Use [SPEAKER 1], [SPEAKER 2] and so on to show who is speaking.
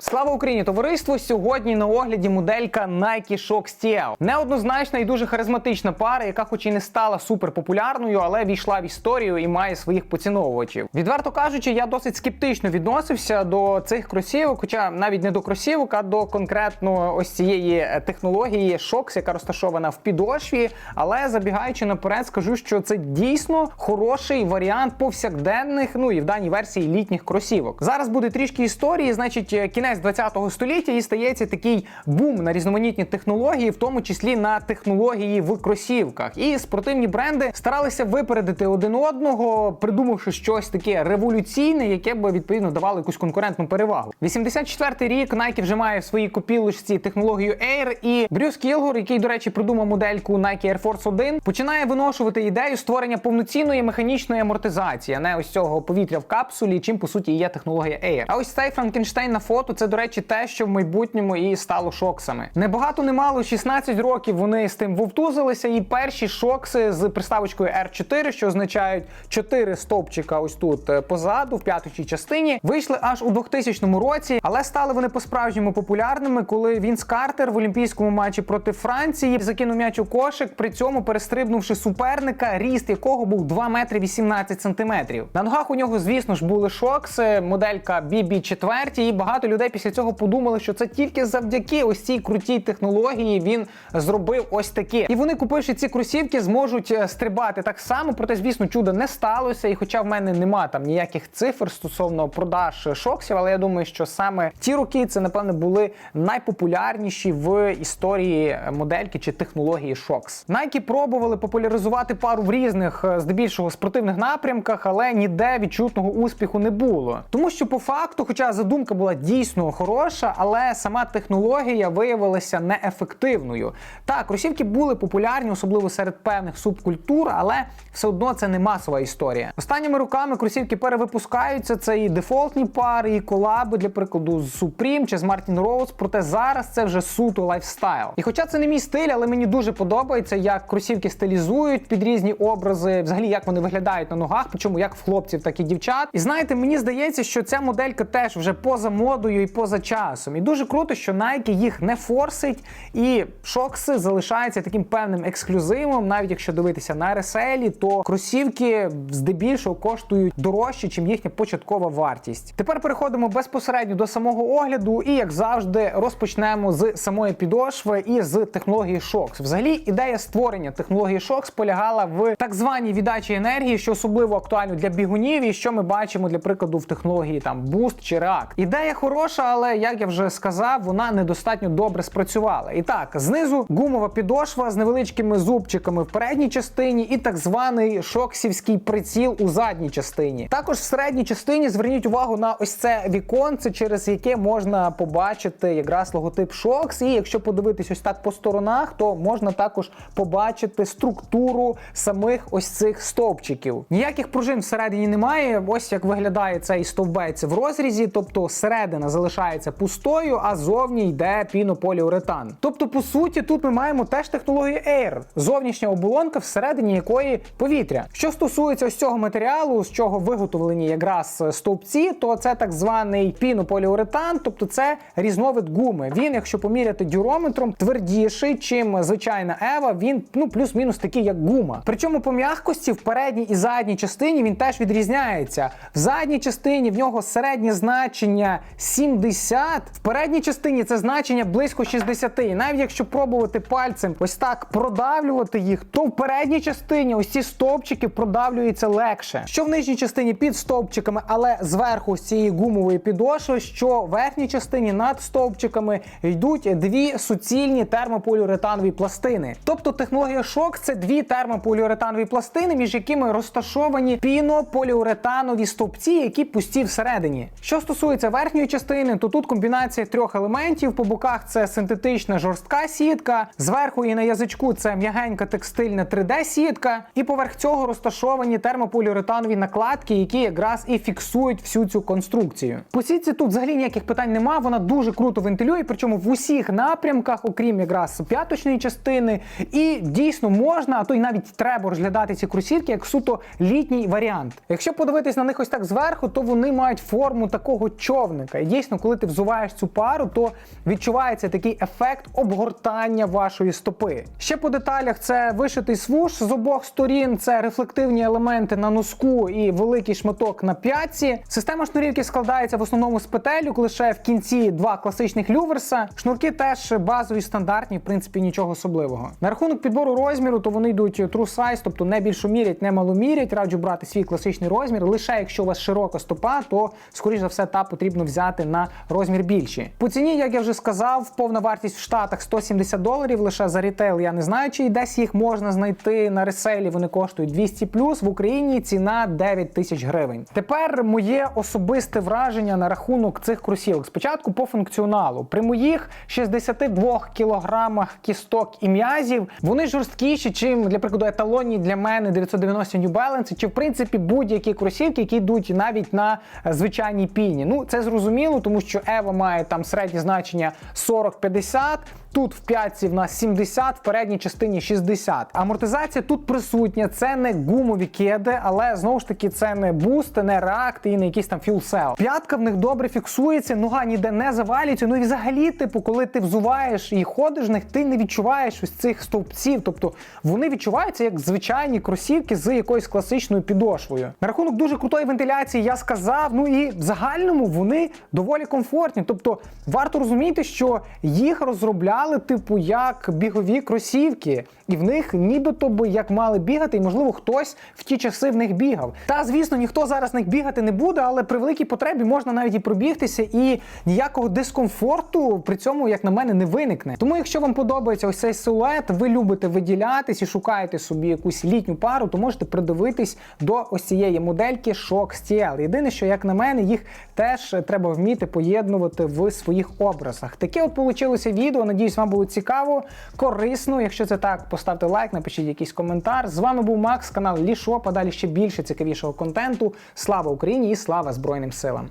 [SPEAKER 1] Слава Україні, товариство! Сьогодні на огляді моделька Nike Shox TL. Неоднозначна і дуже харизматична пара, яка хоч і не стала суперпопулярною, але війшла в історію і має своїх поціновувачів. Відверто кажучи, я досить скептично відносився до цих кросівок, хоча навіть не до кросівок, а до конкретно ось цієї е, технології Shox, яка розташована в підошві. Але забігаючи наперед, скажу, що це дійсно хороший варіант повсякденних, ну і в даній версії літніх кросівок. Зараз буде трішки історії, значить, е, кінець 20-го століття і стається такий бум на різноманітні технології, в тому числі на технології в кросівках. І спортивні бренди старалися випередити один одного, придумавши щось таке революційне, яке б відповідно давало якусь конкурентну перевагу. 84-й рік Nike вже має в своїй копілочці технологію Air, і Брюс Кілгор, який, до речі, придумав модельку Nike Air Force 1, починає виношувати ідею створення повноцінної механічної амортизації, а не ось цього повітря в капсулі, чим по суті є технологія Air. А ось цей Франкенштейн на фото це, до речі, те, що в майбутньому і стало шоксами. Небагато не мало 16 років вони з тим вовтузилися, і перші шокси з приставочкою R4, що означають 4 стовпчика ось тут е, позаду, в п'яточій частині, вийшли аж у 2000 році, але стали вони по-справжньому популярними, коли Вінс Картер в олімпійському матчі проти Франції закинув м'яч у кошик, при цьому перестрибнувши суперника, ріст якого був 2 метри 18 сантиметрів. На ногах у нього, звісно ж, були шокси, моделька BB4, і багато людей після цього подумали, що це тільки завдяки ось цій крутій технології він зробив ось таке. І вони, купивши ці кросівки, зможуть е, стрибати так само. Проте, звісно, чуда не сталося. І хоча в мене нема там ніяких цифр стосовно продаж шоксів, але я думаю, що саме ті роки це напевно були найпопулярніші в історії модельки чи технології шокс. Nike пробували популяризувати пару в різних, е, здебільшого спортивних напрямках, але ніде відчутного успіху не було. Тому що по факту, хоча задумка була дійсно хороша, але сама технологія виявилася неефективною. Так, кросівки були популярні, особливо серед певних субкультур, але все одно це не масова історія. Останніми роками кросівки перевипускаються. Це і дефолтні пари, і колаби, для прикладу, з Supreme чи з Martin Rose, Проте зараз це вже суто лайфстайл. І хоча це не мій стиль, але мені дуже подобається, як кросівки стилізують під різні образи, взагалі як вони виглядають на ногах, причому як в хлопців, так і дівчат. І знаєте, мені здається, що ця моделька теж вже поза модою поза часом. І дуже круто, що Nike їх не форсить, і шокси залишаються таким певним ексклюзивом. Навіть якщо дивитися на реселі, то кросівки здебільшого коштують дорожче, чим їхня початкова вартість. Тепер переходимо безпосередньо до самого огляду, і як завжди, розпочнемо з самої підошви і з технології Shox. Взагалі, ідея створення технології Shox полягала в так званій віддачі енергії, що особливо актуально для бігунів, і що ми бачимо для прикладу в технології там Boost чи React. Ідея хороша, але як я вже сказав, вона недостатньо добре спрацювала. І так, знизу гумова підошва з невеличкими зубчиками в передній частині, і так званий шоксівський приціл у задній частині. Також в середній частині зверніть увагу на ось це віконце, через яке можна побачити якраз логотип Shox. І якщо подивитись ось так по сторонах, то можна також побачити структуру самих ось цих стовпчиків. Ніяких пружин всередині немає. Ось як виглядає цей стовбець в розрізі, тобто середина залишається пустою, а зовні йде пінополіуретан. Тобто, по суті, тут ми маємо теж технологію Air, зовнішня оболонка, всередині якої повітря. Що стосується ось цього матеріалу, з чого виготовлені якраз стовпці, то це так званий пінополіуретан, тобто це різновид гуми. Він, якщо поміряти дюрометром, твердіший, чим звичайна Ева. Він ну плюс-мінус такий, як гума. Причому по м'якості в передній і задній частині він теж відрізняється. В задній частині в нього середнє значення 70, в передній частині це значення близько 60. І навіть якщо пробувати пальцем ось так продавлювати їх, то в передній частині ось ці стовпчики продавлюються легше. Що в нижній частині під стовпчиками, але зверху з цієї гумової підошви, що в верхній частині над стовпчиками йдуть дві суцільні термополіуретанові пластини. Тобто технологія шок це дві термополіуретанові пластини, між якими розташовані пінополіуретанові стовпці, які пусті всередині. Що стосується верхньої частини, то тут комбінація трьох елементів. По боках це синтетична жорстка сітка, зверху і на язичку це м'ягенька текстильна 3D-сітка, і поверх цього розташовані термополіуретанові накладки, які якраз і фіксують всю цю конструкцію. По сітці тут взагалі ніяких питань нема. Вона дуже круто вентилює, причому в усіх напрямках, окрім якраз п'яточної частини. І дійсно можна, а то й навіть треба розглядати ці кросівки як суто літній варіант. Якщо подивитись на них ось так зверху, то вони мають форму такого човника. І дійсно коли ти взуваєш цю пару, то відчувається такий ефект обгортання вашої стопи. Ще по деталях це вишитий свуш з обох сторін, це рефлективні елементи на носку і великий шматок на п'ятці. Система шнурівки складається в основному з петелюк, лише в кінці два класичних люверса. Шнурки теж базові стандартні, в принципі, нічого особливого. На рахунок підбору розміру, то вони йдуть true size, тобто не більшомірять, не маломірять. Раджу брати свій класичний розмір. Лише якщо у вас широка стопа, то скоріш за все та потрібно взяти на розмір більші. По ціні, як я вже сказав, повна вартість в Штатах 170 доларів. Лише за рітейл я не знаю, чи десь їх можна знайти на реселі. Вони коштують 200 плюс. в Україні ціна 9 тисяч гривень. Тепер моє особисте враження на рахунок цих кросівок. Спочатку по функціоналу. При моїх 62 кілограмах кісток і м'язів вони жорсткіші, чим для прикладу еталонні для мене 990 New Balance, чи в принципі будь-які кросівки, які йдуть навіть на звичайній піні. Ну це зрозуміло, тому що Ева має там середнє значення 40-50, Тут в п'ятці в нас 70, в передній частині 60. Амортизація тут присутня. Це не гумові кеди, але знову ж таки це не буст, не реакт і не якийсь там фюлсел. П'ятка в них добре фіксується, нога ніде не завалюється. Ну і взагалі, типу, коли ти взуваєш і ходиш в них, ти не відчуваєш ось цих стовпців. Тобто вони відчуваються як звичайні кросівки з якоюсь класичною підошвою. На рахунок дуже крутої вентиляції я сказав. Ну і в загальному вони доволі комфортні. Тобто варто розуміти, що їх розробляли типу як бігові кросівки, і в них нібито би як мали бігати, і можливо хтось в ті часи в них бігав. Та звісно, ніхто зараз в них бігати не буде, але при великій потребі можна навіть і пробігтися, і ніякого дискомфорту при цьому, як на мене, не виникне. Тому, якщо вам подобається ось цей силует, ви любите виділятись і шукаєте собі якусь літню пару, то можете придивитись до ось цієї модельки Shox TL. Єдине, що як на мене, їх теж треба вміти поєднувати в своїх образах. Таке от получилося відео. Надіюсь, вам було цікаво, корисно. Якщо це так, поставте лайк, напишіть якийсь коментар. З вами був Макс, канал Лішо. Подалі ще більше цікавішого контенту. Слава Україні і слава Збройним силам!